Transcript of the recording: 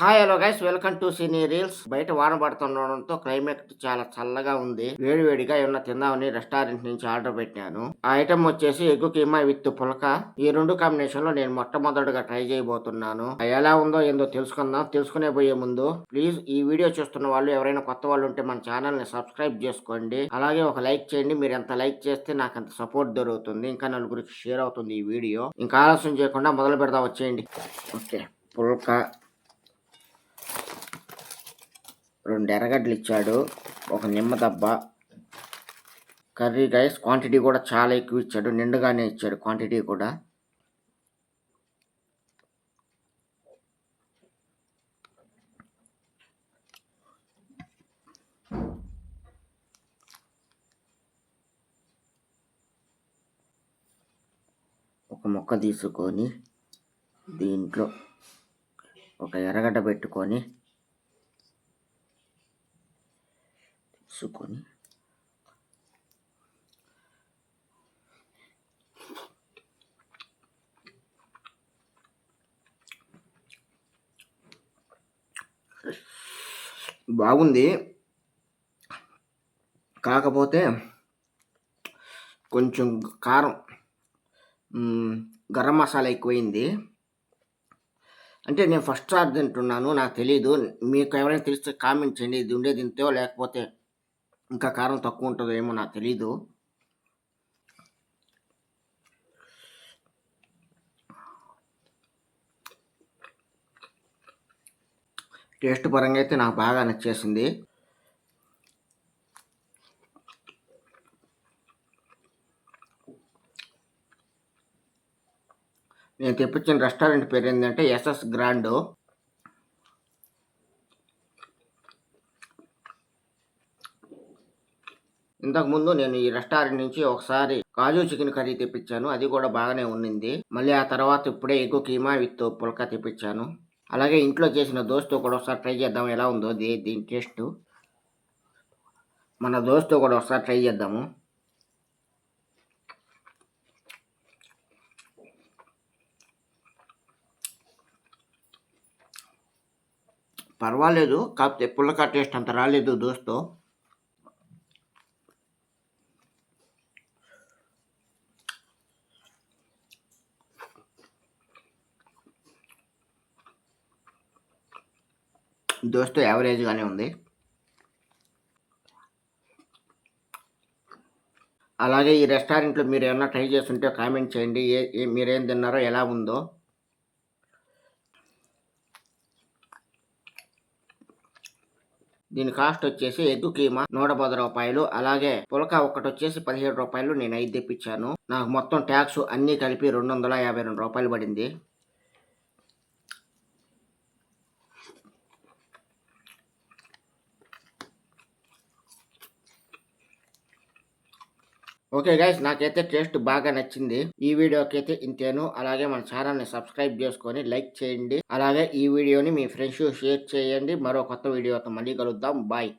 Hi hello guys welcome to cine reels బయట వాన పడుతుండడంతో climate చాలా చల్లగా ఉంది. వేడి వేడిగా ఏమన్నా తిందామని రెస్టారెంట్ నుంచి ఆర్డర్ పెట్టాను. ఆ ఐటమ్ వచ్చేసి ఎగ్గు కీమా విత్ పులక. ఈ రెండు కాంబినేషన్లో నేను మొట్టమొదటిగా ట్రై చేయబోతున్నాను. ఎలా ఉందో ఏందో తెలుసుకుందాం. తెలుసుకునే పోయే ముందు ప్లీజ్ ఈ వీడియో చూస్తున్న వాళ్ళు ఎవరైనా కొత్త వాళ్ళు ఉంటే మన ఛానల్ని సబ్స్క్రైబ్ చేసుకోండి. అలాగే ఒక లైక్ చేయండి. మీరు ఎంత లైక్ చేస్తే నాకు అంత సపోర్ట్ దొరుకుతుంది. ఇంకా నలుగురికి షేర్ అవుతుంది ఈ వీడియో ఇంకా ఆలస్యం చేయకుండా మొదలు పెడదాం. వచ్చేయండి. ఓకే పుల్క. రెండు ఎర్రగడ్డలు ఇచ్చాడు ఒక నిమ్మ దబ్బ. కర్రీ రైస్ క్వాంటిటీ కూడా చాలా ఎక్కువ ఇచ్చాడు నిండుగానే ఇచ్చాడు క్వాంటిటీ కూడా. ఒక మొక్క తీసుకొని దీంట్లో ఒక ఎర్రగడ్డ పెట్టుకొని తీసుకొని బాగుంది. కాకపోతే కొంచెం కారం గరం మసాలా ఎక్కువైంది. అంటే నేను ఫస్ట్ సార్ తింటున్నాను నాకు తెలియదు మీకు ఎవరైనా తెలిస్తే కామెంట్ చేయండి ఇది ఉండేది తింటే లేకపోతే ఇంకా కారం తక్కువ ఉంటుందో ఏమో నాకు తెలీదు. టేస్ట్ పరంగా అయితే నాకు బాగా నచ్చేసింది. నేను తెప్పించిన రెస్టారెంట్ పేరు ఏంటంటే ఎస్ఎస్ గ్రాండ్. ఇంతకుముందు నేను ఈ రెస్టారెంట్ నుంచి ఒకసారి కాజు చికెన్ కర్రీ తెప్పించాను. అది కూడా బాగానే ఉన్నింది. మళ్ళీ ఆ తర్వాత ఇప్పుడే ఎగ్గు కీమా విత్ పుల్కా తెప్పించాను. అలాగే ఇంట్లో చేసిన దోస్తు కూడా ఒకసారి ట్రై చేద్దాం ఎలా ఉందో దీ దీని టేస్ట్. మన దోస్తు కూడా ఒకసారి ట్రై చేద్దాము. పర్వాలేదు. కాకపోతే పుల్లకా టేస్ట్ అంత రాలేదు దోస్తో దోస్తో యావరేజ్గానే ఉంది. అలాగే ఈ రెస్టారెంట్లో మీరు ఏమన్నా ట్రై చేస్తుంటే కామెంట్ చేయండి. ఏ మీరేం తిన్నారో ఎలా ఉందో. దీని కాస్ట్ వచ్చేసి ఎగ్ కీమా నూట పది రూపాయలు. అలాగే పులక ఒకటి వచ్చేసి పదిహేడు రూపాయలు. నేను ఐదు తెప్పించాను. నాకు మొత్తం ట్యాక్స్ అన్నీ కలిపి రెండు వందల యాభై రెండు రూపాయలు పడింది. ఓకే గైస్ నాకైతే టేస్ట్ బాగా నచ్చింది. ఈ వీడియోకి అయితే ఇంతేను. అలాగే మన ఛానల్ని సబ్స్క్రైబ్ చేసుకొని లైక్ చేయండి. అలాగే ఈ వీడియోని మీ ఫ్రెండ్స్ షేర్ చేయండి. మరో కొత్త వీడియోతో మళ్ళీ కలుద్దాం. బాయ్